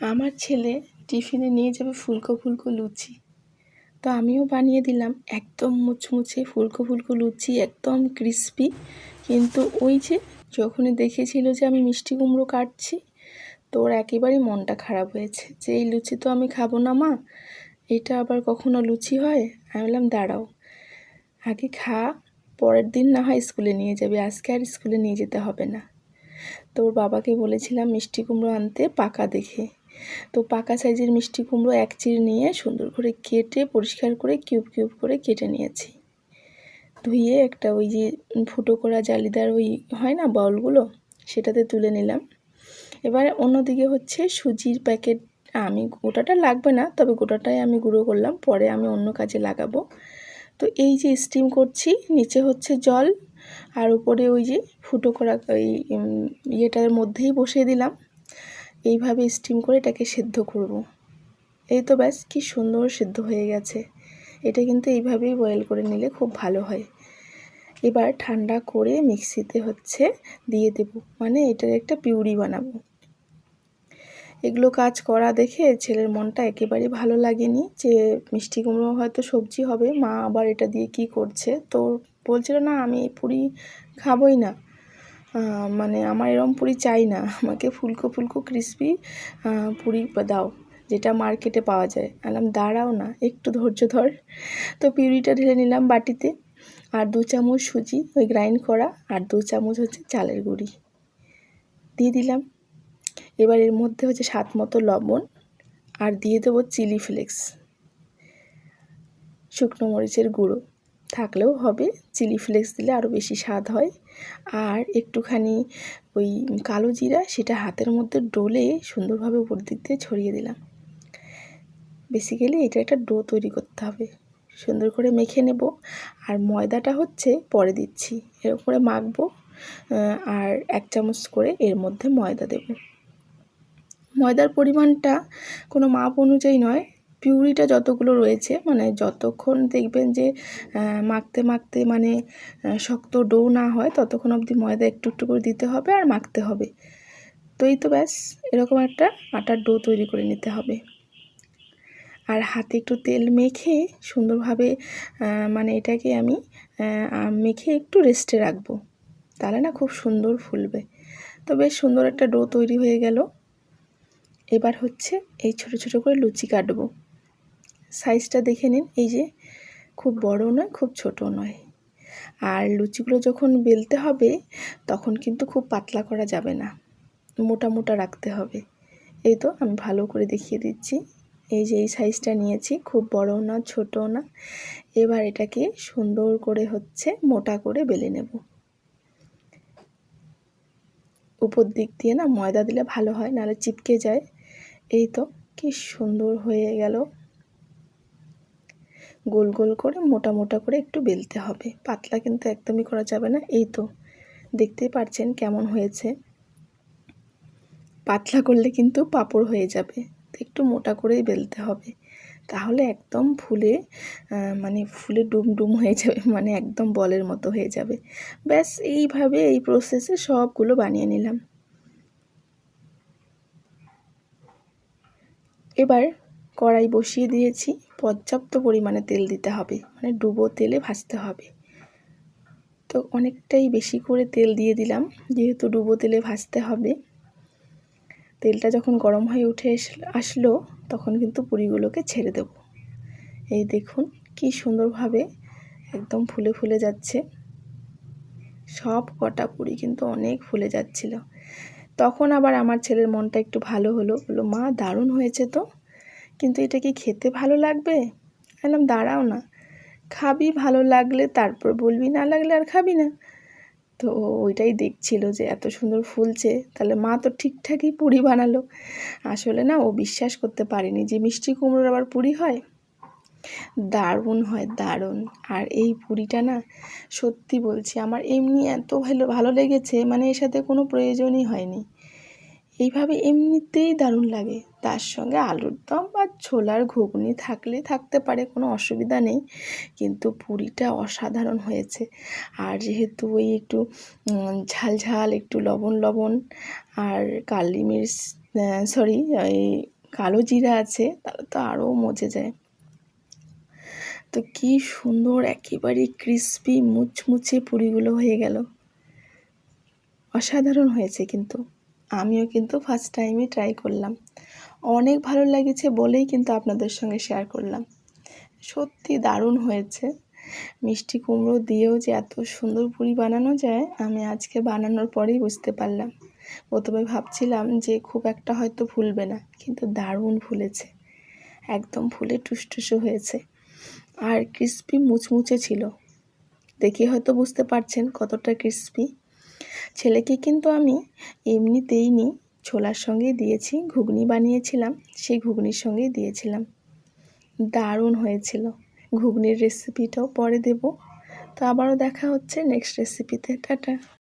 আমার ছেলে টিফিনে নিয়ে যাবে ফুলকো ফুলকো লুচি। তো আমিও বানিয়ে দিলাম একদম মুচমুচে ফুলকো ফুলকো লুচি, একদম ক্রিস্পি। কিন্তু ওই যে যখনই দেখেছিল যে আমি মিষ্টি কুমড়ো কাটছি, তো ওর একেবারেই মনটা খারাপ হয়েছে যে এই লুচি তো আমি খাব না মা, এটা আবার কখনো লুচি হয়? আমি বললাম, দাঁড়াও, আগে খা, পরের দিন না হয় স্কুলে নিয়ে যাবে, আজকে আর স্কুলে নিয়ে যেতে হবে না। তো ওর বাবাকে বলেছিলাম, মিষ্টি কুমড়ো আনতে পাকা দেখে। তো পাকা সাইজের মিষ্টি কুমড়ো এক চির নিয়ে সুন্দর করে কেটে, পরিষ্কার করে, কিউব কিউব করে কেটে নিয়েছি। ধুয়ে একটা ওই যে ফুটো করা জালিদার ওই হয় না বাউলগুলো, সেটাতে তুলে নিলাম। এবার অন্যদিকে হচ্ছে সুজির প্যাকেট, আমি গোটাটা লাগবে না, তবে গোটাটাই আমি গুঁড়ো করলাম, পরে আমি অন্য কাজে লাগাবো। তো এই যে স্টিম করছি, নিচে হচ্ছে জল, আর উপরে ওই যে ফুটো করা ওই ইয়েটার মধ্যেই বসিয়ে দিলাম। এইভাবে স্টিম করে এটাকে সেদ্ধ করব। এই তো ব্যাস, কি সুন্দর সেদ্ধ হয়ে গেছে। এটা কিন্তু এইভাবেই বয়েল করে নিলে খুব ভালো হয়। এবার ঠান্ডা করে মিক্সিতে হচ্ছে দিয়ে দেব মানে এটার একটা পিউরি বানাবো। এগুলো কাজ করা দেখে ছেলের মনটা একেবারে ভালো লাগেনি যে, মিষ্টি কুমড়ো হয়তো সবজি হবে, মা আবার এটা দিয়ে কি করছে? তো বলছিল, না, আমি পুরি খাবই না। মানে আমার এরম পুরি চাই না। আমাকে ফুলকো ফুলকো ক্রিসপি পুরি দাও, যেটা মার্কেটে পাওয়া যায়। আলাম, দাঁড়াও না, একটু ধৈর্য ধর। তো পিউরিটা ঢেলে নিলাম বাটিতে, আর দু চামচ সুজি, ওই গ্রাইন্ড করা, আর দু চামচ হচ্ছে চালের গুঁড়ি। দিয়ে দিলাম। এবার এর মধ্যে হচ্ছে স্বাদ মতো লবণ, আর দিয়ে দেবো চিলি ফ্লেক্স শুকনো মরিচের গুঁড়ো। থাকলেও হবে। চিলি ফ্লেক্স দিলে আরও বেশি স্বাদ হয়। আর একটুখানি ওই কালো জিরা, সেটা হাতের মধ্যে ডোলে সুন্দরভাবে উপর দিক দিয়ে ছড়িয়ে দিলাম। বেসিক্যালি এটা একটা ডো তৈরি করতে হবে। সুন্দর করে মেখে নেব। আর ময়দাটা হচ্ছে পরে দিচ্ছি। এর উপরে মাখবো আর এক চামচ করে এর মধ্যে ময়দা দেব। ময়দার পরিমাণটা কোনো মাপ অনুযায়ী নয়। পিউরিটা যতগুলো রয়েছে মানে যতক্ষণ দেখবেন যে মাখতে মাখতে মানে শক্ত ডো না হয়, ততক্ষণ অবধি ময়দা একটু একটু করে দিতে হবে আর মাখতে হবে। তো এই তো ব্যাস, এরকম একটা আটার ডো তৈরি করে নিতে হবে। আর হাতে একটু তেল মেখে সুন্দরভাবে মানে এটাকে আমি মেখে একটু রেস্টে রাখব। তাহলে না খুব সুন্দর ফুলবে। তো বেশ সুন্দর একটা ডো তৈরি হয়ে গেল। এবার হচ্ছে এই ছোট ছোট করে লুচি কাটবো। সাইজটা দেখে নিন। এই যে, খুব বড় নয়, খুব ছোট নয়। আর লুচিগুলো যখন বেলতে হবে, তখন কিন্তু খুব পাতলা করা যাবে না। মোটা মোটা রাখতে হবে। এই তো, আমি ভালো করে দেখিয়ে দিচ্ছি। এই যে, এই সাইজটা নিয়েছি, খুব বড় না ছোট না। এবার এটাকে সুন্দর করে হচ্ছে মোটা করে বেলে নেব। উপর দিক দিয়ে না ময়দা দিলে ভালো হয়, নাহলে চিপকে যায়। এই তো, কি সুন্দর হয়ে গেল। গোল গোল করে মোটা মোটা করে একটু বেলতে হবে। পাতলা কিন্তু একদমই করা যাবে না। এই তো, দেখতেই পারছেন কেমন হয়েছে। পাতলা করলে কিন্তু পাপড় হয়ে যাবে। একটু মোটা করেই বেলতে হবে। তাহলে একদম ফুলে মানে ফুলে ডুম ডুম হয়ে যাবে মানে একদম বলের মতো হয়ে যাবে। ব্যাস, এইভাবে এই প্রসেসে সবগুলো বানিয়ে নিলাম। এবার কড়াই বসিয়ে দিয়েছি। পর্যাপ্ত পরিমাণে তেল দিতে হবে। মানে ডুবো তেলে ভাজতে হবে। তো অনেকটাই বেশি করে তেল দিয়ে দিলাম। যেহেতু ডুবো তেলে ভাজতে হবে, তেলটা যখন গরম হয়ে উঠে আসলো, তখন কিন্তু পুরিগুলোকে ছেড়ে দেব। এই দেখুন কি সুন্দরভাবে একদম ফুলে ফুলে যাচ্ছে। সব কটা পুরি কিন্তু অনেক ফুলে যাচ্ছিল। তখন আবার আমার ছেলের মনটা একটু ভালো হলো। বলল, মা, দারুণ হয়েছে তো। কিন্তু এটা কি খেতে ভালো লাগবে? বললাম দাঁড়াও না। খাবি, ভালো লাগলে তারপর বলবি, না লাগলে আর খাবি না। তো ওইটাই দেখছিল যে এত সুন্দর ফুলছে, তাহলে মা তো ঠিকঠাকই পুরি বানালো। আসলে না, ও বিশ্বাস করতে পারেনি যে মিষ্টি কুমড়োর আবার পুরি হয়। দারুণ হয়, দারুণ। আর এই পুরিটা না, সত্যি বলছি, আমার এমনি এত ভালো ভালো লেগেছে মানে এর সাথে কোনো প্রয়োজনই হয়নি। এইভাবে এমনিতেই দারুণ লাগে। তার সঙ্গে আলুর দম বা ছোলার ঘুগনি থাকলে থাকতে পারে, কোনো অসুবিধা নেই। কিন্তু পুরিটা অসাধারণ হয়েছে। আর যেহেতু ওই একটু ঝাল ঝাল, একটু লবণ লবণ, আর কালি মির্চ সরি এই কালো জিরা আছে, তাহলে তো আরও মজে যায়। তো কি সুন্দর, একেবারে ক্রিস্পি মুচমুচে পুরিগুলো হয়ে গেল। অসাধারণ হয়েছে কিন্তু। আমিও কিন্তু ফার্স্ট টাইমে ট্রাই করলাম। অনেক ভালো লেগেছে বলেই কিন্তু আপনাদের সঙ্গে শেয়ার করলাম। সত্যি দারুণ হয়েছে। মিষ্টি কুমড়ো দিয়েও যে এত সুন্দর পুরি বানানো যায়, আমি আজকে বানানোর পরেই বুঝতে পারলাম। প্রথমে ভাবছিলাম যে খুব একটা হয়তো ফুলবে না, কিন্তু দারুণ ফুলেছে। একদম ফুলে টুসটুসো হয়েছে। আর ক্রিস্পি মুচমুচে ছিল। দেখে হয়তো বুঝতে পারছেন কতটা ক্রিস্পি ছেলেকে কিন্তু আমি এমনিতেই নি ছোলার সঙ্গেই দিয়েছি, ঘুগনি বানিয়েছিলাম, সেই ঘুগনির সঙ্গেই দিয়েছিলাম। দারুণ হয়েছিল। ঘুগনির রেসিপিটাও পরে দেব। তো আবারও দেখা হচ্ছে নেক্সট রেসিপিতে টাটা।